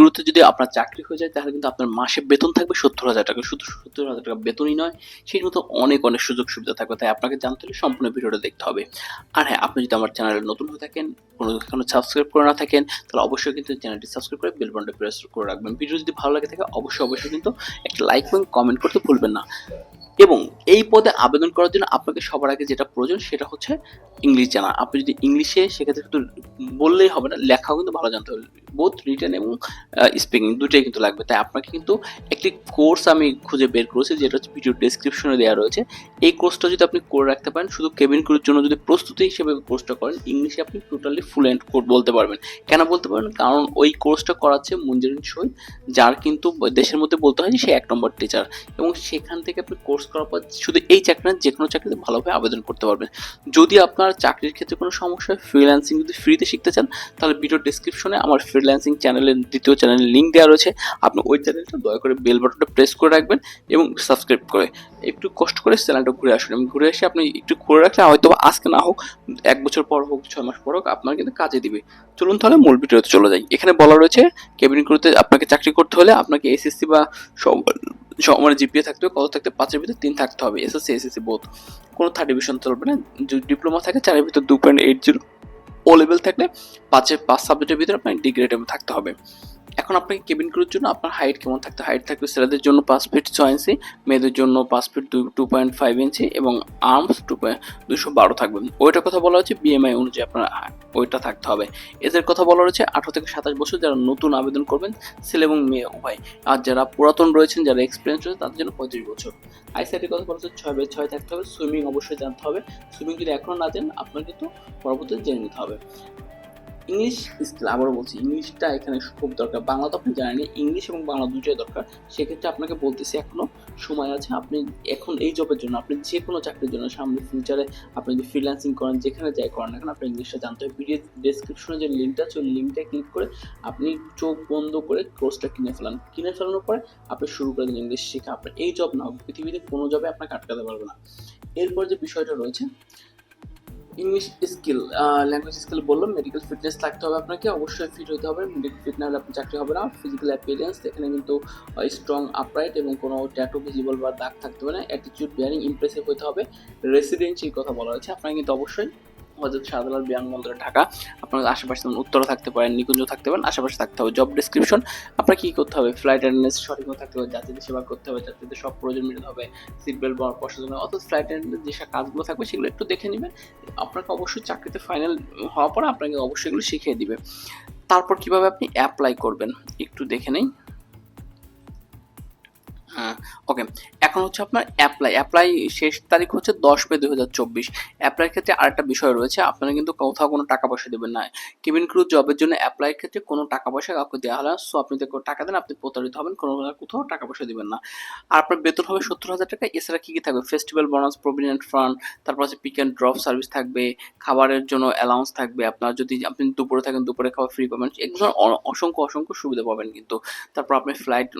ক্রুতে যদি আপনার চাকরি হয়ে যায়, তাহলে কিন্তু আপনার মাসে বেতন থাকবে সত্তর হাজার টাকা। শুধু সত্তর হাজার টাকা বেতনই নয়, সেই মতো অনেক অনেক সুযোগ সুবিধা থাকবে। তাই আপনাকে জানতে হলে সম্পূর্ণ ভিডিওটা দেখতে হবে। আর হ্যাঁ আপনি যদি আমার চ্যানেলে নতুন হয়ে থাকেন, কোনো কোনো সাবস্ক্রাইব করে না থাকেন, তাহলে অবশ্যই কিন্তু চ্যানেলটি সাবস্ক্রাইব করে বেল প্রেস করে রাখবেন। ভিডিও যদি ভালো লাগে থাকে, অবশ্যই অবশ্যই কিন্তু একটা লাইক এবং কমেন্ট করতে ভুলবেন না। এবং এই পদে আবেদন করার জন্য আপনাকে সবার আগে যেটা প্রয়োজন, সেটা হচ্ছে ইংলিশ জানা। আপনি যদি ইংলিশে সেক্ষেত্রে কিন্তু বললেই হবে না, লেখাও কিন্তু ভালো জানতে হবে। বোথ রিটেন এবং স্পিকিং দুটোই কিন্তু লাগবে। তাই আপনাকে কিন্তু একটি কোর্স আমি খুঁজে বের করেছি, যেটা হচ্ছে ভিডিও ডেসক্রিপশনে দেওয়া রয়েছে। এই কোর্সটা যদি আপনি করে রাখতে পারেন, শুধু কেবিন ক্রুর জন্য যদি প্রস্তুতি হিসেবে কোর্সটা করেন ইংলিশে আপনি টোটালি ফ্লুয়েন্ট বলতে পারবেন। কেন বলতে পারবেন? কারণ ওই কোর্সটা করাচ্ছে মঞ্জুরিন শহীদ যার কিন্তু দেশের মধ্যে বলতে হয় যে সে এক নম্বর টিচার এবং সেখান থেকে আপনি কোর্স করার পর শুধু এই চাকরি যে কোনো চাকরিতে ভালোভাবে আবেদন করতে পারবেন। যদি আপনার চাকরির ক্ষেত্রে কোনো সমস্যা ফ্রিল্যান্সিং যদি ফ্রিতে শিখতে চান, তাহলে ভিডিও ডিসক্রিপশনে আমার ফ্রিল্যান্সিং চ্যানেলের দ্বিতীয় চ্যানেলের লিঙ্ক দেওয়া রয়েছে। আপনি ওই চ্যানেলটা দয়া করে বেল বাটনটা প্রেস করে রাখবেন এবং সাবস্ক্রাইব করে। একটু কষ্ট করে চ্যানেলটা ঘুরে আসুন এবং ঘুরে এসে আপনি একটু করে রাখলে হয়তো আজকে না হোক, এক বছর পর হোক, ছয় মাস পর হোক, আপনার কিন্তু কাজে দিবে। চলুন তাহলে মূল ভিডিওতে চলে যাই। এখানে বলা রয়েছে কেবিন ক্রুতে আপনাকে চাকরি করতে হলে আপনাকে এসএসসি বা সব মানে জিপিএ থাকতে হবে, কত থাকতে পাঁচের ভিতরে তিন থাকতে হবে এসএসসি এসএসসি বোধ কোনো থার্ড ডিভিশন চলবে না। ডিপ্লোমা থাকে, চারের ভিতরে দু পয়েন্ট এইট জিরো ও লেভেল থাকলে পাঁচের পাঁচ সাবজেক্টের ভিতরে আপনার ডিগ্রি থাকতে হবে। এখন আপনাকে কেবিন ক্রুর জন্য আপনার হাইট কেমন থাকতে হাইট থাকবে? ছেলেদের জন্য পাঁচ ফিট ছয় ইঞ্চি মেয়েদের জন্য পাঁচ ফিট টু পয়েন্ট ফাইভ ইঞ্চি এবং আর্মস টু দুশো বারো থাকবে। ওইটার কথা বলা হচ্ছে বিএমআই অনুযায়ী আপনার ওইটা থাকতে হবে। এদের কথা বলা হচ্ছে আঠারো থেকে সাতাশ বছর যারা নতুন আবেদন করবেন, ছেলে এবং মেয়ে উভয়। আর যারা পুরাতন রয়েছেন, যারা এক্সপিরিয়েন্স রয়েছে তাদের জন্য পঁয়ত্রিশ বছর। আইসিআইটির কথা বলা হচ্ছে ছয় বাই ছয় থাকতে হবে সুইমিং অবশ্যই জানতে হবে। সুইমিং যদি এখনও না জানেন আপনার কিন্তু পরবর্তীতে জেনে নিতে হবে। ইংলিশ স্কিল আবারও বলছি, ইংলিশটা এখানে খুব দরকার। বাংলা তো আপনি জানেন ইংলিশ এবং বাংলা দুটোই দরকার। সেক্ষেত্রে আপনাকে বলতেছি, এখনও সময় আছে, আপনি এখন এই জবের জন্য, আপনি যে কোনো চাকরির জন্য, সামনে ফিউচারে আপনি যদি ফ্রিল্যান্সিং করেন, যেখানে যাই করেন এখন আপনি ইংলিশটা জানতে হবে। ভিডিও ডেসক্রিপশনে যে লিঙ্কটা আছে, ওই লিঙ্কটা ক্লিক করে আপনি চোখ বন্ধ করে কোর্সটা কিনে ফেলান। কিনে ফেলানোর পরে আপনি শুরু করে দিন ইংলিশ শেখা। আপনার এই জব না পৃথিবীতে কোনো জবে আপনাকে আটকাতে পারবে না। এরপর যে বিষয়টা রয়েছে ইংলিশ স্কিল ল্যাঙ্গুয়েজ স্কিল বললাম মেডিকেল ফিটনেস থাকতে হবে আপনাকে, অবশ্যই ফিট হতে হবে মেডিকেল ফিট না হলে আপনার চাকরি হবে না ফিজিক্যাল অ্যাপিয়ারেন্স এখানে কিন্তু স্ট্রং আপরাইট এবং কোনো ট্যাটু ভিজিবল বা দাগ থাকতে হবে না অ্যাটিটিউড বিয়ারিং ইমপ্রেসিভ হতে হবে রেসিডেন্সির কথা বলা হয়েছে, আপনাকে কিন্তু অবশ্যই হজরত শাহজালাল বিমানবন্দরে ঢাকা। আপনার আশেপাশে যেমন উত্তরা থাকতে পারেন, নিকুঞ্জ থাকতে পারেন, আশেপাশে থাকতে হবে জব ডিসক্রিপশন আপনার কী করতে হবে? ফ্লাইট অ্যাটেন্ডেন্স সঠিক থাকতে হবে, যাত্রীদের সেবা করতে হবে, যাত্রীদের সব প্রয়োজন মেটাতে হবে সিট বেল্ট বসার জন্য। অর্থাৎ ফ্লাইট অ্যাটেন্ডেন্স যেসব কাজগুলো থাকবে সেগুলো একটু দেখে নেবেন। আপনাকে অবশ্যই চাকরিতে ফাইনাল হওয়ার পরে আপনাকে অবশ্যই এগুলো শিখিয়ে দিবে। তারপর কীভাবে আপনি অ্যাপ্লাই করবেন? একটু দেখে নেই। ওকে এখন হচ্ছে আপনার অ্যাপ্লাই অ্যাপ্লাই শেষ তারিখ হচ্ছে দশ মে দুই হাজার চব্বিশ। অ্যাপ্লাইয়ের ক্ষেত্রে আরেকটা বিষয় রয়েছে, আপনারা কিন্তু কোথাও কোনো টাকা পয়সা দেবেন না। কেবিন ক্রু জবের জন্য অ্যাপ্লাইয়ের ক্ষেত্রে কোনো টাকা পয়সা কাউকে দেওয়া না সো আপনি যদি টাকা দেন, আপনি প্রতারিত হবেন, কোনো কোথাও টাকা পয়সা দেবেন না। আর আপনার বেতন হবে সত্তর হাজার টাকা, এছাড়া কী কী থাকবে? ফেস্টিভ্যাল বোনাস প্রভিডেন্ট ফান্ড তারপর হচ্ছে পিক অ্যান্ড ড্রপ সার্ভিস থাকবে, খাবারের জন্য অ্যালাউন্স থাকবে, আপনার যদি আপনি দুপুরে থাকেন, দুপুরে খাবার ফ্রি পাবেন, এগুলো অসংখ্য অসংখ্য সুবিধা পাবেন কিন্তু। তারপর আপনি ফ্লাইট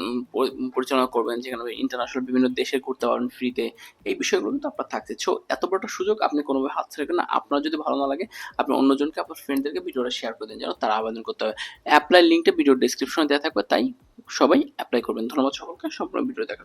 পরিচালনা করবেন, যেখানে ইন্টারন্যাশনাল বিভিন্ন দেশে ঘুরতে পারবেন ফ্রিতে এই বিষয়গুলো কিন্তু আপনার থাকছে। সো এত বড় একটা সুযোগ আপনি কোনোভাবে হাত ছেড়ে না। আপনার যদি ভালো না লাগে, আপনি অন্যজনকে, আপনার ফ্রেন্ডদেরকে ভিডিওটা শেয়ার করে দিন যেন তারা আবেদন করতে হবে অ্যাপ্লাই লিঙ্কটা ভিডিও ডিসক্রিপশনে দেওয়া থাকবে, তাই সবাই অ্যাপ্লাই করবেন। ধন্যবাদ সকলকে, সম্পূর্ণ ভিডিও দেখা